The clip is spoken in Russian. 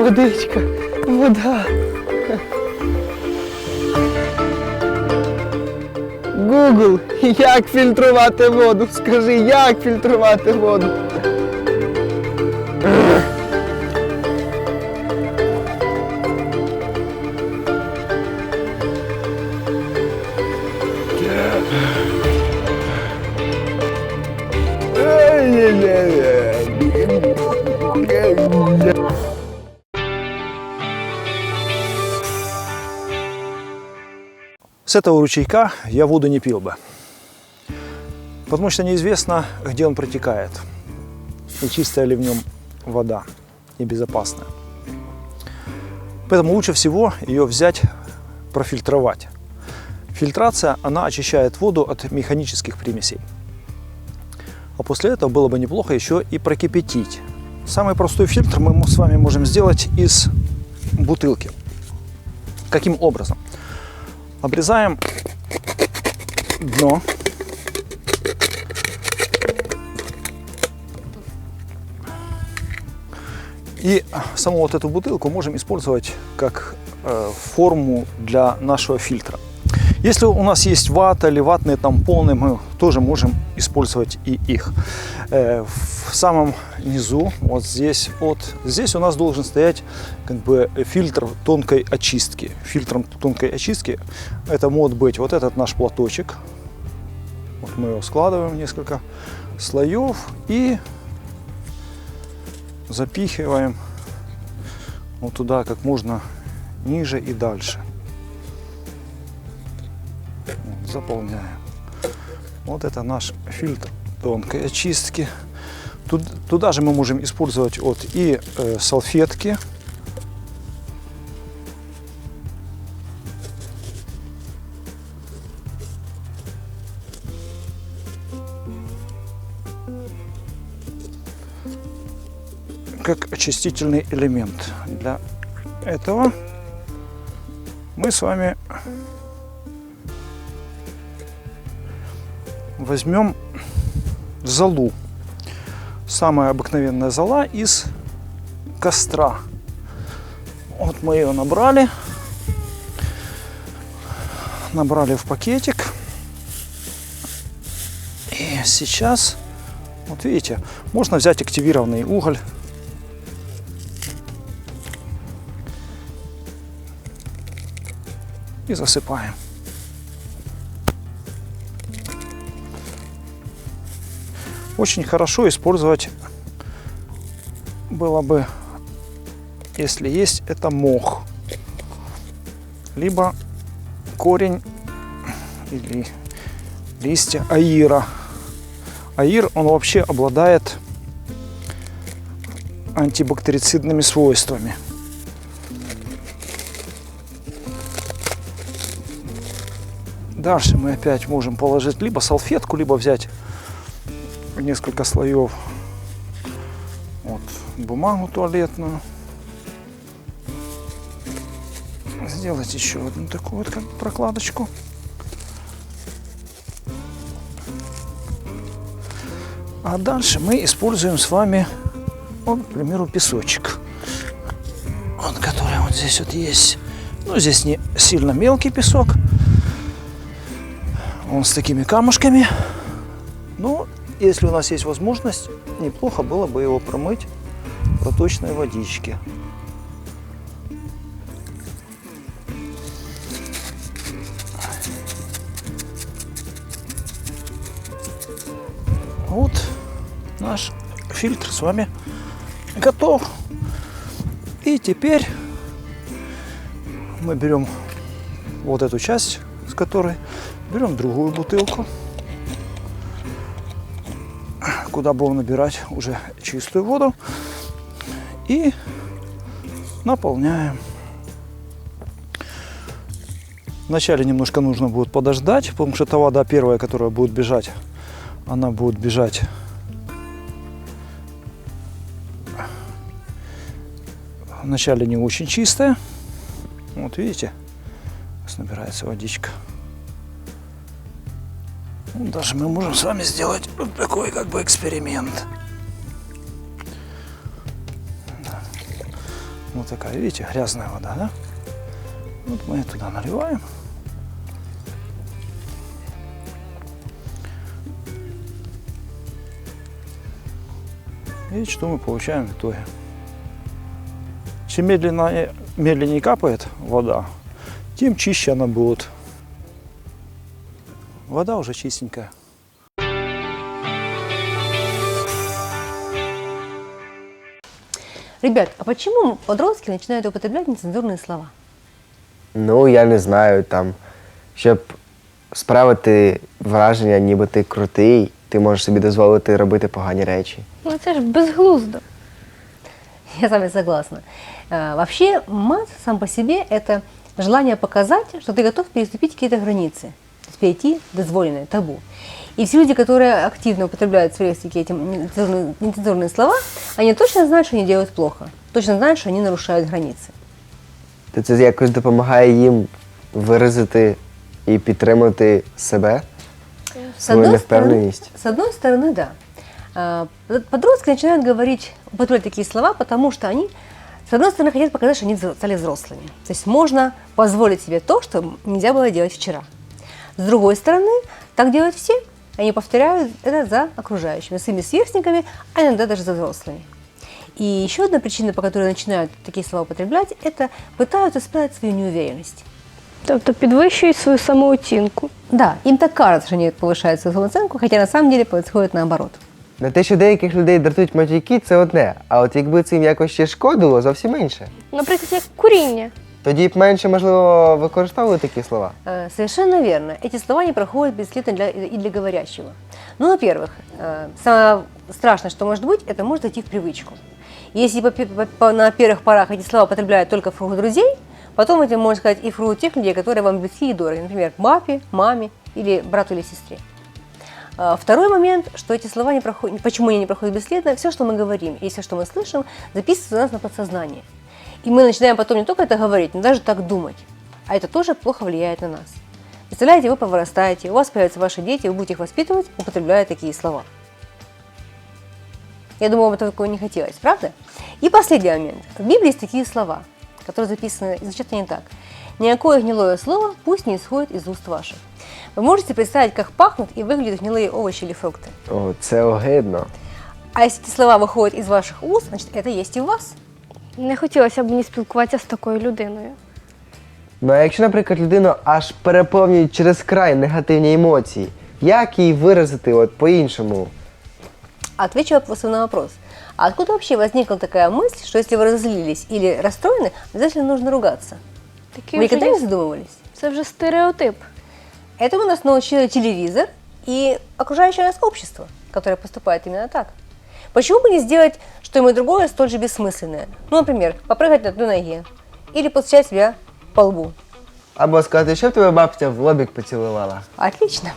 водичка, вода. Google, як фільтрувати воду? Скажи, як фільтрувати воду? С этого ручейка я воду не пил бы. Потому что неизвестно, где он протекает. И чистая ли в нем вода, и безопасная. Поэтому лучше всего ее взять, профильтровать. Фильтрация, она очищает воду от механических примесей. А после этого было бы неплохо еще и прокипятить. Самый простой фильтр мы с вами можем сделать из бутылки. Каким образом? Обрезаем дно. И саму вот эту бутылку можем использовать как э, форму для нашего фильтра. Если у нас есть вата или ватные тампоны, мы тоже можем использовать и их. Э, в самом низу, вот здесь, вот здесь у нас должен стоять как бы фильтр тонкой очистки. Фильтром тонкой очистки это может быть вот этот наш платочек. Вот мы его складываем несколько слоев и запихиваем вот туда как можно ниже и дальше. Заполняем. Вот это наш фильтр тонкой очистки. Тут- Туда же мы можем использовать вот и э, салфетки. как очистительный элемент. Для этого мы с вами возьмем золу. Самая обыкновенная зола из костра. Вот мы ее набрали. Набрали в пакетик. И сейчас, вот видите, можно взять активированный уголь. И засыпаем. Очень хорошо использовать было бы, если есть, это мох. Либо корень или листья аира. Аир, он вообще обладает антибактерицидными свойствами. Дальше мы опять можем положить либо салфетку, либо взять несколько слоев вот, бумагу туалетную. Сделать еще одну такую вот как прокладочку. А дальше мы используем с вами, вот, к примеру, песочек. Вот, который вот здесь вот есть. Ну, здесь не сильно мелкий песок. Он с такими камушками. Если у нас есть возможность, неплохо было бы его промыть в проточной водичке. Вот наш фильтр с вами готов. И теперь мы берем вот эту часть, с которой берем другую бутылку куда будем набирать уже чистую воду и наполняем. Вначале немножко нужно будет подождать, потому что та вода первая, которая будет бежать, она будет бежать вначале не очень чистая. Вот видите, набирается водичка. Даже мы можем с вами сделать вот такой как бы эксперимент. Вот такая, видите, грязная вода, да? Вот мы туда наливаем. И что мы получаем в итоге? Чем медленно, медленнее капает вода, тем чище она будет Вода уже чистенькая. Ребят, а почему подростки начинают употреблять нецензурные слова? Ну, я не знаю, там, щоб справити враження, ніби ти крутий, ти можеш собі дозволити робити погані речі. Ну це ж безглуздо. Я с вами согласна. А, Вообще, мат сам по себе – это желание показать, что ты готов переступить какие-то границы, то есть перейти дозволенное, табу. И все люди, которые активно употребляют в своей лексике эти нецензурные, нецензурные слова, они точно знают, что они делают плохо, точно знают, что они нарушают границы. То це якось допомагає їм виразити і підтримати себе, С свою одной, стороны, невпевненість. с одной стороны, да. А, под- Подростки начинают говорить, употреблять такие слова, потому что они, с одной стороны, хотят показать, что они взро- стали взрослыми. То есть можно позволить себе то, что нельзя было делать вчера. С другой стороны, так делают все. Они повторяют это за окружающими, своими сверстниками, а иногда даже за взрослыми. И еще одна причина, по которой начинают такие слова употреблять, это пытаются спрятать свою неуверенность. Тобто підвищують свою самооцінку. Да, им так кажется, что они повышают свою самооценку, хотя на самом деле происходит наоборот. На те, що деяких людей дратують матюки, це одне. А от якби це їм якось ще шкодило, зовсім інше. Наприклад, як куріння. Тоді б менше, можливо, використовували такі слова. Э, Совершенно верно. Эти слова не проходят бесследно для, и для говорящего. Ну, во-первых, э, самое страшное, что может быть, это может идти в привычку. Если по, пе- по- на первых порах эти слова употребляют только в друзей, потом это можно сказать и в тех людей, которые вам близки и дороги, например, папе, маме или брату или сестре. А, Второй момент, что эти слова не проходят, почему они не проходят бесследно, все, что мы говорим, и все, что мы слышим, записывается у нас на подсознание. И мы начинаем потом не только это говорить, но даже так думать. А это тоже плохо влияет на нас. Представляете, вы повырастаете, у вас появятся ваши дети, вы будете их воспитывать, употребляя такие слова. Я думаю, вам этого не хотелось, правда? И последний момент. В Библии есть такие слова, которые записаны, и звучат они так. «Никакое гнилое слово пусть не исходит из уст ваших». Вы можете представить, как пахнут и выглядят гнилые овощи или фрукты. О, це огидно. А если эти слова выходят из ваших уст, значит, это есть и у вас. Не хотілося б мені спілкуватися з такою людиною. Ну а якщо, наприклад, людину аж переповнюють через край негативні емоції, як її виразити от по-іншому? Отвечу вопрос- на вопрос. А откуда вообще возникла такая мысль, что если вы разозлились или расстроены, обязательно нужно ругаться? Такий Вы вже никогда не є- задумывались? Це вже стереотип. Этому нас научил телевизор и окружающее нас общество, которое поступает именно так. Почему бы не сделать что-нибудь другое столь же бессмысленное? Ну, например, попрыгать на одной ноге или постучать себя по лбу. Або сказати, щоб тебе бабця в лобік поцілувала. Отлично.